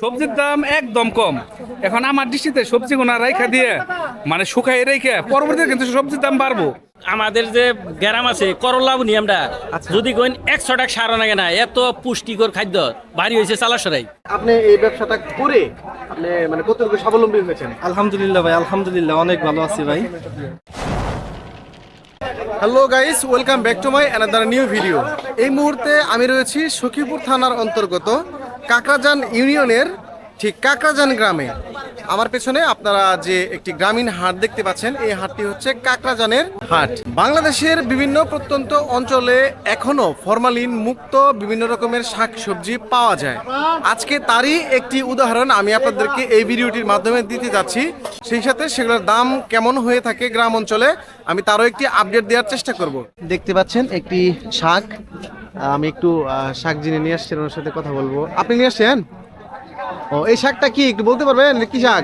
সবজির দাম একদম কম। এখন আমার দৃষ্টিতে সবজি গোনা রাইখা দিয়ে মানে শুকাই রেখে পরবর্তীতে কিন্তু সবজির দাম বাড়বো। আমাদের যে গ্যারাম আছে করলা বুনি আমরা আচ্ছা। যদি কইন একশো টাকা সার লাগে না এত পুষ্টিকর খাদ্য ভারী হয়েছে চালাসরাই। আপনি এই ব্যবসাটা করে আপনি মানে কতটুকু স্বাবলম্বী হয়েছেন? আলহামদুলিল্লাহ ভাই আলহামদুলিল্লাহ অনেক ভালো আছি ভাই। Hello guys welcome back to my another new video এই মুহূর্তে আমি রয়েছি সখীপুর থানার অন্তর্গত কাকরাজান ইউনিয়নের ঠিক কাকরাজান গ্রামে। আমার পেছনে আপনারা যে একটি গ্রামীণ হাট দেখতে পাচ্ছেন, এই হাটটি হচ্ছে কাকরাজানের হাট। বাংলাদেশের বিভিন্ন প্রত্যন্ত অঞ্চলে এখনও ফরমালিন মুক্ত বিভিন্ন রকমের শাক সবজি পাওয়া যায়। আজকে তারই একটি উদাহরণ আমি আপনাদেরকে এই ভিডিওটির মাধ্যমে দিতে যাচ্ছি। সেই সাথে সেগুলোর দাম কেমন হয়ে থাকে গ্রাম অঞ্চলে, আমি তারও একটি আপডেট দেওয়ার চেষ্টা করব। দেখতে পাচ্ছেন একটি শাক আমি একটু শাক যিনি নিয়ে আসছেন ওনার সাথে কথা বলব। আপনি নিয়ে আসছেন? ও এই শাকটা কি একটু বলতে পারবেন? কি শাক?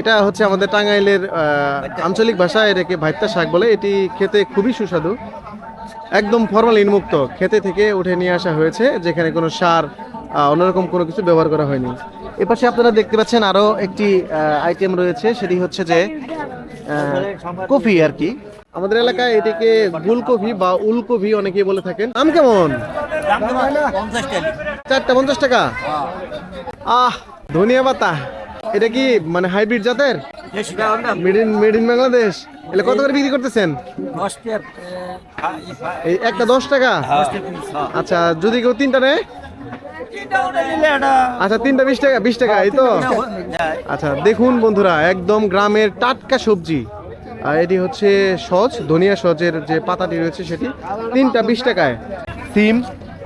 এটা হচ্ছে আমাদের টাঙ্গাইলের আঞ্চলিক ভাষায় এটাকে ভাইত্তা শাক বলে। এটি খেতে খুবই সুস্বাদু। একদম ফরমালিন মুক্ত। খেতে থেকে উঠে নিয়ে আসা হয়েছে যেখানে কোনো সার অন্যরকম কোনো কিছু ব্যবহার করা হয়নি। এপাশে আপনারা দেখতে পাচ্ছেন আরও একটি আইটেম রয়েছে সেটি হচ্ছে যে কফি আর কি। আমাদের এলাকায় এটিকে গুলকফি বা উলকফি অনেকেই বলে থাকেন। দাম কেমন? চারটা পঞ্চাশ টাকা। আহ, ধনিয়া পাতা। এটা কি মানে হাইব্রিড জাতের? মেড বাংলাদেশ। এলে কত করে বিক্রি করতেছেন? এই একটা দশ টাকা? আচ্ছা যদি কেউ তিনটা নেয়? আচ্ছা তিনটা বিশ টাকা বিশ টাকা, এই তো? আচ্ছা দেখুন বন্ধুরা, একদম গ্রামের টাটকা সবজি। আর এটি হচ্ছে সজ ধনিয়া সজের যে পাতাটি রয়েছে সেটি, তিনটা বিশ টাকায়। সিম,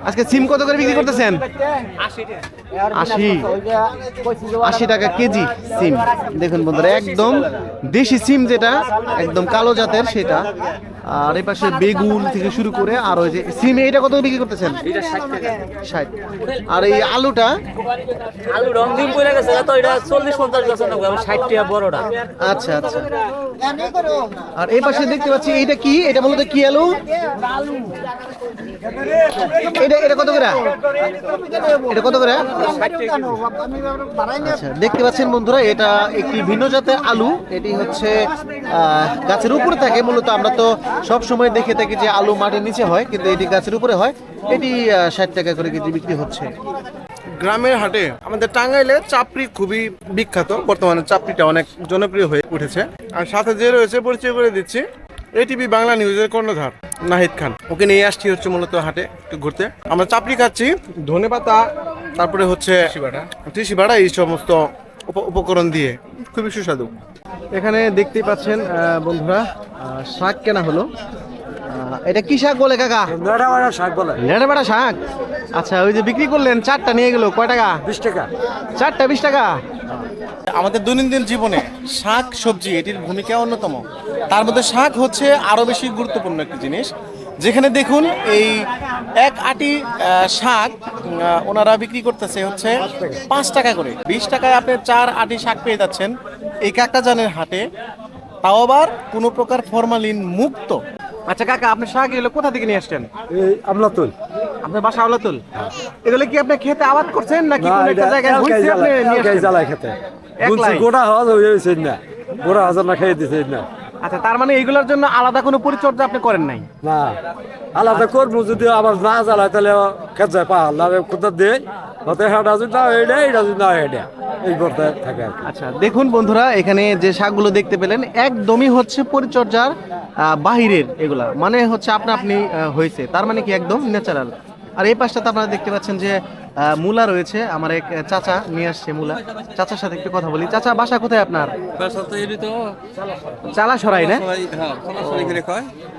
আজকে সিম কত করে বিক্রি করতেছেন? আশি। আশি টাকা কেজি সিম। দেখুন বন্ধুরা, একদম দেশি সিম যেটা, একদম কালো জাতের সেটা। আর এই পাশে বেগুন থেকে শুরু করে আর ওই যে সিম এটা কত বিক্রি করতেছেন? ষাট আর এই আলুটা? আলু রং দিন পড়ে গেছে তো এটা চল্লিশ পঞ্চাশ বছর না ষাট টাকা বড়টা। আচ্ছা আচ্ছা। আর এই পাশে দেখতে পাচ্ছি এটা কি? এটা বলতে কি আলু? এটা এটা কত করে? এটা কত করে? আচ্ছা দেখতে পাচ্ছেন বন্ধুরা এটা একটি ভিন্ন জাতের আলু। এটি হচ্ছে আহ, গাছের উপরে থাকে মূলত আমরা তো সব সময় দেখে থাকি যে আলু মাটির নিচে হয় কিন্তু এটি গাছের উপরে হয়। এটি ষাট টাকা করে কেজি বিক্রি হচ্ছে। গ্রামের হাটে আমাদের টাঙ্গাইলে চাপড়ি খুবই বিখ্যাত। বর্তমানে চাপড়িটা অনেক জনপ্রিয় হয়ে উঠেছে। আর সাথে যে রয়েছে পরিচয় করে দিচ্ছি এটিভি বাংলা নিউজের কর্ণধার নাহিদ খান। ওকে নিয়ে আসছি হচ্ছে মূলত হাটে একটু ঘুরতে। আমরা চাপড়ি খাচ্ছি ধনে পাতা তারপরে হচ্ছে টিসি ভাড়া এই সমস্ত উপকরণ দিয়ে। খুবই সুস্বাদু। এখানে দেখতেই পাচ্ছেন বন্ধুরা শাক কেনা হলো। এটা কি শাক বলে কাকা? শাক বলে। লেড়া শাক? আচ্ছা ওই যে বিক্রি করলেন চারটা নিয়ে গেল কয় টাকা? বিশ টাকা। চারটা বিশ টাকা? আমাদের দৈনন্দিন জীবনে শাক সবজি এটির ভূমিকা অন্যতম। তার মধ্যে শাক হচ্ছে আরও বেশি গুরুত্বপূর্ণ একটি জিনিস। যেখানে দেখুন এই এক আটি শাক ওনারা বিক্রি করতেছে হচ্ছে পাঁচ টাকা করে। বিশ টাকায় আপনি চার আটি শাক পেয়ে যাচ্ছেন এই কাকটাজানের হাটে। তাও আবার কোনো প্রকার ফরমালিন মুক্ত। আচ্ছা কাকা আপনি শাক এগুলো কোথা থেকে নিয়ে আসছেন? এই আমলাতুল। আপনার বাসা আওলাতুল এগুলো কি আপনি খেতে আবাদ করছেন নাকি কোনো একটা জায়গায় হইছে আপনি নিয়ে আসছেন? খেতে। গোটা হওয়া হয়েছে না। গোটা হাজার না খেয়ে দিছে না। আচ্ছা তার মানে এগুলোর জন্য আলাদা কোনো পরিচর্যা আপনি করেন নাই? না আলাদা করব যদি আবার না জ্বালায় তাহলে খেতে যায় পা লাভে কোথা দিয়ে হতে হেঁটা যদি না এটা এটা যদি না এটা এই করতে থাকে আচ্ছা দেখুন বন্ধুরা এখানে যে শাকগুলো দেখতে পেলেন একদমই হচ্ছে পরিচর্যার বাহিরের এগুলা। মানে হচ্ছে আপনা আপনি হয়েছে তার মানে কি একদম ন্যাচারাল আর এই পাশটাতে আপনারা দেখতে পাচ্ছেন যে মূলা রয়েছে। আমার এক চাচা নিয়ে আসছে মূলা। চাচার সাথে একটু কথা বলি। চাচা বাসা কোথায় আপনার? চালা সরাই না?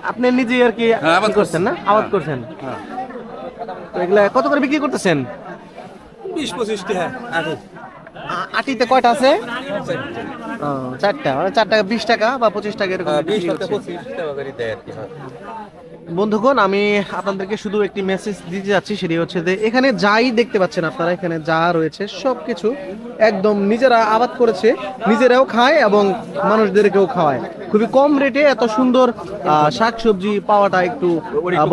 আপনি নিজে আর কি আবাদ করছেন না? আবাদ করছেন। তো এগুলা কত করে বিক্রি করতেছেন? বিশ পঁচিশটি হ্যাঁ আটিতে কয়টা আছে? চারটা। মানে চার টাকা বিশ টাকা বা পঁচিশ টাকা এরকম বিক্রি হচ্ছে। বন্ধুগণ, আমি আপনাদেরকে শুধু একটি মেসেজ দিতে যাচ্ছি, সেটি হচ্ছে যে এখানে যাই দেখতে পাচ্ছেন আপনারা, এখানে যা রয়েছে সব কিছু একদম নিজেরা আবাদ করেছে, নিজেরাও খায় এবং মানুষদেরকেও খাওয়ায়। খুবই কম রেটে এত সুন্দর শাকসবজি পাওয়াটা একটু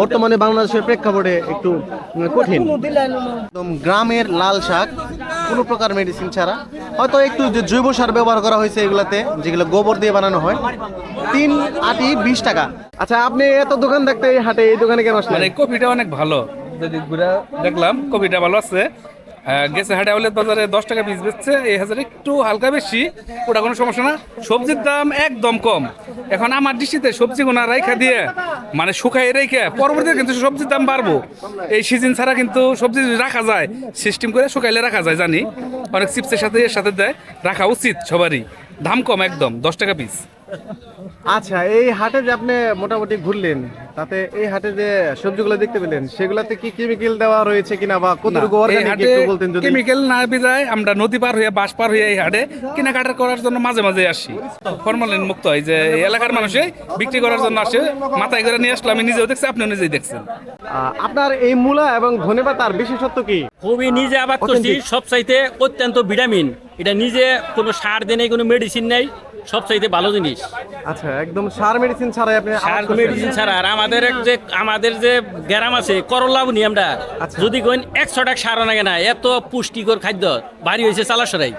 বর্তমানে বাংলাদেশের প্রেক্ষাপটে একটু কঠিন। একদম গ্রামের লাল শাক, কোনো প্রকার মেডিসিন ছাড়া। হয়তো একটু যে জৈব সার ব্যবহার করা হয়েছে এগুলাতে, যেগুলো গোবর দিয়ে বানানো হয়। তিন আটি বিশ টাকা। আচ্ছা আপনি এত দোকান দেখতে এই হাটে এই দোকানে কেন আসলেন? মানে কপিটা অনেক ভালো। যদি ঘুরে দেখলাম কপিটা ভালো আছে। গেছে হাটে আউলের বাজারে দশ টাকা পিস বেচছে এই হাজার একটু হালকা বেশি ওটা কোনো সমস্যা না। সবজির দাম একদম কম। এখন আমার দৃষ্টিতে সবজি গোনা রাইখা দিয়ে মানে শুকাই রেখে পরবর্তীতে কিন্তু সবজির দাম বাড়বো। এই সিজন ছাড়া কিন্তু সবজি রাখা যায় সিস্টেম করে শুকাইলে রাখা যায় জানি। অনেক চিপসের সাথে এর সাথে দেয়। রাখা উচিত সবারই। দাম কম একদম দশ টাকা পিস আচ্ছা এই হাটে যে আপনি মোটামুটি ঘুরলেন তাতে এই হাটে যে সবজিগুলো দেখতে পেলেন সেগুলাতে কি কেমিক্যাল দেওয়া রয়েছে কিনা বা কতটুকু অর্গানিক একটু বলতেন যদি। কেমিক্যাল না বিদায় আমরা নদী পার হয়ে বাস পার হয়ে এই হাটে কেনাকাটা করার জন্য মাঝে মাঝে আসি। ফরমালিন মুক্ত হয় যে এলাকার মানুষে বিক্রি করার জন্য আসে মাথায় করে নিয়ে আসলে আমি নিজেও দেখছি আপনিও নিজেই দেখছেন। আহ, আপনার এই মূলা এবং ধনেপাতার বিশেষত্ব কি? খুবই নিজে আবাদ করছি Authentic. সব চাইতে অত্যন্ত ভিটামিন। এটা নিজে কোনো সার দেয় নেই কোনো মেডিসিন নেই সব চাইতে ভালো জিনিস। আচ্ছা একদম সার মেডিসিন ছাড়াই আপনি সার মেডিসিন ছাড়া আর আমাদের এক যে আমাদের যে গ্রাম আছে করলা বুনি আমরা আচ্ছা। যদি কোন একশো টাকা সার লাগে না এত পুষ্টিকর খাদ্য বাড়ি হয়েছে চালাসরাই।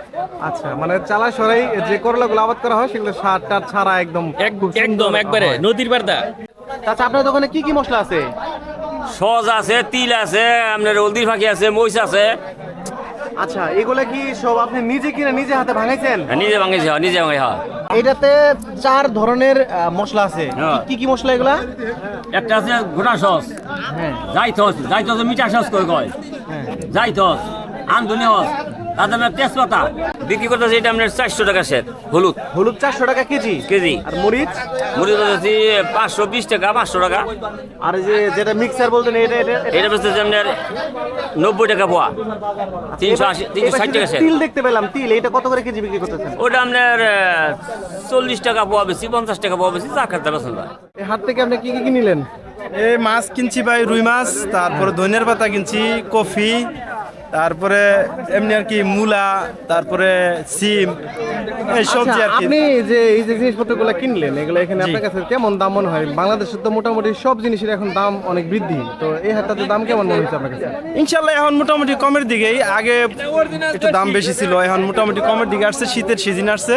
আচ্ছা মানে চালা সরাই যে করলাগুলো আবাদ করা হয় সেগুলো সার টার ছাড়া একদম একদম একবারে নদীর বার্দা আচ্ছা আপনার দোকানে কি কি মশলা আছে? সজ আছে তিল আছে আপনার হলদির ফাঁকি আছে মহিষ আছে। আচ্ছা এগুলো কি সব আপনি নিজে কিনে নিজে হাতে ভাঙাইছেন? নিজে ভাঙেছি নিজে ভাঙে হয়। এটাতে চার ধরনের মশলা আছে। হ্যাঁ। কি কি মশলা এগুলা? একটা আছে গোটা সস। হ্যাঁ। জাইথস মিঠা সস কয়? কয় জাইথস যাইতস আমদুনি হস তেজপাতা। বিক্রি করতেছে এটা আপনার চারশো টাকা সেট হলুদ। হলুদ চারশো টাকা কেজি? কেজি। আর মরিচ? মরিচ বেচতেছি পাঁচশো বিশ টাকা পাঁচশো টাকা। আর এই যে যেটা মিক্সার বলতেন এটা এটা বেচতেছে আপনার নব্বই টাকা পোয়া। তিনশো আশি তিনশো ষাট টাকা সেট তিল দেখতে পেলাম তিল এটা কত করে কেজি বিক্রি করতেছেন? ওটা আপনার চল্লিশ টাকা পোয়া বেশি পঞ্চাশ টাকা পোয়া বেশি চা খাতে বেছেন এই হাট থেকে আপনি কি কি কি নিলেন? এই মাছ কিনছি ভাই রুই মাছ তারপরে ধনিয়ার পাতা কিনছি কফি তারপরে এমনি আর কি মূলা তারপরে সিম এই সবজি আচ্ছা, আর কি। আপনি যে এই যে জিনিসপত্রগুলো কিনলেন এগুলো এখানে আপনার কাছে কেমন দাম মনে হয়? বাংলাদেশের তো মোটামুটি সব জিনিসের এখন দাম অনেক বৃদ্ধি। তো এই হাটটাতে দাম কেমন মনে হচ্ছে আপনার কাছে? ইনশাল্লাহ এখন মোটামুটি কমের দিকেই। আগে একটু দাম বেশি ছিল এখন মোটামুটি কমের দিকে আসছে শীতের সিজন আসছে।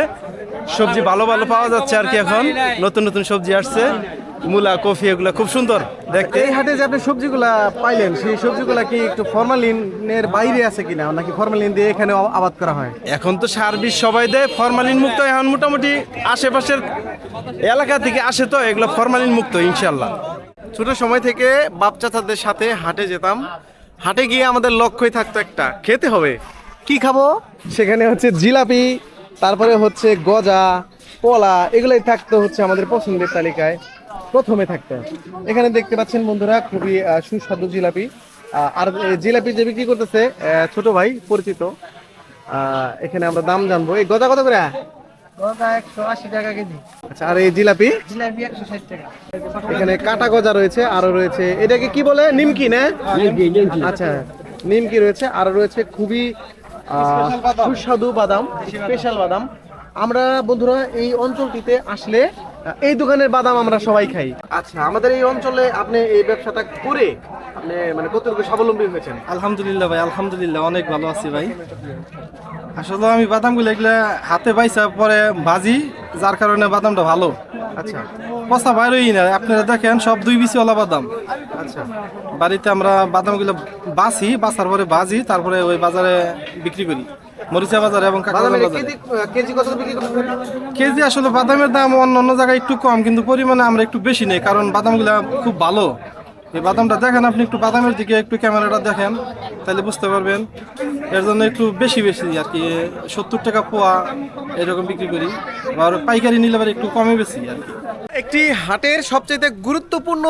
সবজি ভালো ভালো পাওয়া যাচ্ছে আর কি এখন নতুন নতুন সবজি আসছে। মূলা কফি এগুলো খুব সুন্দর দেখতে। এই হাটে যে আপনি সবজিগুলা পাইলেন সেই সবজিগুলা কি একটু ফরমালিনের বাইরে আছে কিনা নাকি ফরমালিন দিয়ে এখানে আবাদ করা হয়? এখন তো সার বিষ সবাই দেয় ফরমালিন মুক্ত এখন মোটামুটি আশেপাশের এলাকা থেকে আসে তো এগুলো ফরমালিন মুক্ত ইনশাল্লাহ ছোট সময় থেকে বাপ চাচাদের সাথে হাটে যেতাম। হাটে গিয়ে আমাদের লক্ষ্যই থাকতো একটা খেতে হবে। কি খাব? সেখানে হচ্ছে জিলাপি তারপরে হচ্ছে গজা কলা এগুলোই থাকতো হচ্ছে আমাদের পছন্দের তালিকায়। প্রথমে থাকতো এখানে দেখতে পাচ্ছেন বন্ধুরা খুবই আহ, সুস্বাদু জিলাপি। আর জিলাপি যে বিক্রি করতেছে আহ, ছোট ভাই পরিচিত। এখানে আমরা দাম জানব। এই গজা কত করে? আচ্ছা আর এই জিলাপি? এখানে কাটা গজা রয়েছে আরও রয়েছে। এটাকে কি বলে? নিমকি না? আচ্ছা নিমকি রয়েছে আরও রয়েছে খুবই সুস্বাদু বাদাম স্পেশাল বাদাম। আমরা বন্ধুরা এই অঞ্চলটিতে আসলে এই দোকানের বাদাম আমরা সবাই খাই। আচ্ছা আমাদের এই অঞ্চলে আপনি এই ব্যবসাটা করে আপনি মানে কতটুকু স্বাবলম্বী হয়েছেন? আলহামদুলিল্লাহ ভাই আলহামদুলিল্লাহ অনেক ভালো আছি ভাই। আসলে আমি বাদামগুলো এগুলো হাতে পাইছা পরে ভাজি যার কারণে বাদামটা ভালো। আচ্ছা। পচা বাইরই না আপনারা দেখেন সব দুই বিচিওয়ালা বাদাম। আচ্ছা। বাড়িতে আমরা বাদামগুলো বাছি বাছার পরে ভাজি তারপরে ওই বাজারে বিক্রি করি। মরিচা বাজারে এবং কেজি কেজি কত বিক্রি কেজি আসলে বাদামের দাম অন্য অন্য জায়গায় একটু কম কিন্তু পরিমাণে আমরা একটু বেশি নেই কারণ বাদামগুলো খুব ভালো। এই বাদামটা দেখেন আপনি একটু বাদামের দিকে একটু ক্যামেরাটা দেখেন তাহলে বুঝতে পারবেন। এর জন্য একটু বেশি বেশি আর কি সত্তর টাকা পোয়া এরকম বিক্রি করি আর পাইকারি নিলে আবার একটু কমে বেশি আর কি। একটি হাটের সবচাইতে গুরুত্বপূর্ণ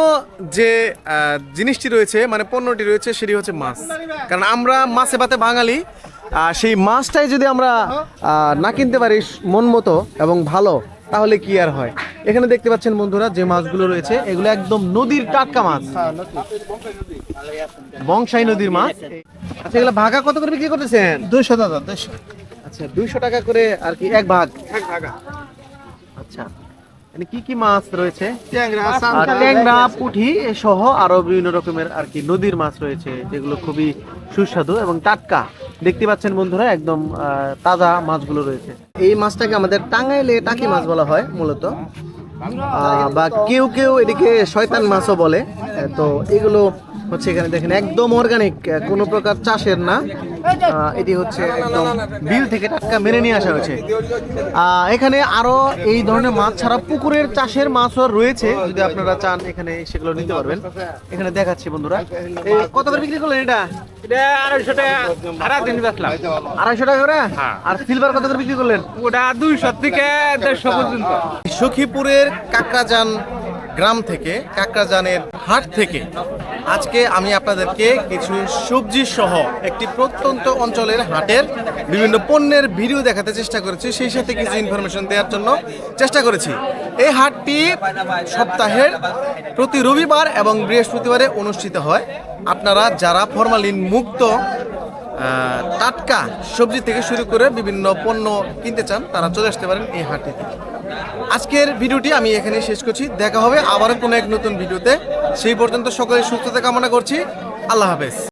যে জিনিসটি রয়েছে মানে পণ্যটি রয়েছে সেটি হচ্ছে মাছ। কারণ আমরা মাছে ভাতে বাঙালি সেই মাছটাই যদি আমরা না কিনতে পারি মন মতো এবং ভালো তাহলে কি আর হয়? এখানে দেখতে পাচ্ছেন বন্ধুরা যে মাছগুলো রয়েছে এগুলো একদম নদীর টাটকা মাছ। বংশাই নদীর মাছ। আচ্ছা এগুলো ভাগা কত করে বিক্রি করতেছেন? দুইশো দাদা দুইশো। আচ্ছা দুইশো টাকা করে আর কি এক ভাগ? ভাগা। আচ্ছা এখানে কি কি মাছ রয়েছে? ট্যাংরা পুঁটি সহ আরও বিভিন্ন রকমের আর কি নদীর মাছ রয়েছে যেগুলো খুবই সুস্বাদু এবং টাটকা। দেখতে পাচ্ছেন বন্ধুরা, একদম তাজা মাছগুলো রয়েছে। এই মাছটাকে আমাদের টাঙ্গাইলে টাকি মাছ বলা হয় মূলত। বা কেউ কেউ এদিকে শয়তান মাছও বলে। তো এগুলো হচ্ছে এখানে দেখেন, একদম অর্গানিক কোনো প্রকার চাষের না। এটি হচ্ছে একদম বিল থেকে টাটকা মেরে নিয়ে আসা হয়েছে। এখানে আরও এই ধরনের মাছ ছাড়া পুকুরের চাষের মাছও রয়েছে। যদি আপনারা চান, এখানে সেগুলো নিতে পারবেন। এখানে দেখাচ্ছি বন্ধুরা। কত করে বিক্রি করলেন এটা? আড়াইশো টাকা। আড়াই দিন বেচলাম। আড়াইশো টাকা করে? আর সিলভার কত করে বিক্রি করলেন? ওটা দুইশো থেকে দেড়শো পর্যন্ত। সখীপুরের কাকরাজান গ্রাম থেকে কাকরাজানের হাট থেকে। আজকে আমি আপনাদেরকে কিছু সবজি সহ একটি প্রত্যন্ত অঞ্চলের হাটের বিভিন্ন পণ্যের ভিডিও দেখাতে চেষ্টা করেছি, সেই সাথে কিছু ইনফরমেশন দেওয়ার জন্য চেষ্টা করেছি। এই হাটটি সপ্তাহের প্রতি রবিবার এবং বৃহস্পতিবারে অনুষ্ঠিত হয়। আপনারা যারা ফরমালিন মুক্ত টাটকা সবজি থেকে শুরু করে বিভিন্ন পণ্য কিনতে চান, তারা চলে আসতে পারেন এই হাটটিতে আজকের ভিডিওটি আমি এখানে শেষ করছি। দেখা হবে আবারও কোনো এক নতুন ভিডিওতে। সেই পর্যন্ত সকলে সুস্থতা কামনা করছি। আল্লাহ হাফেজ।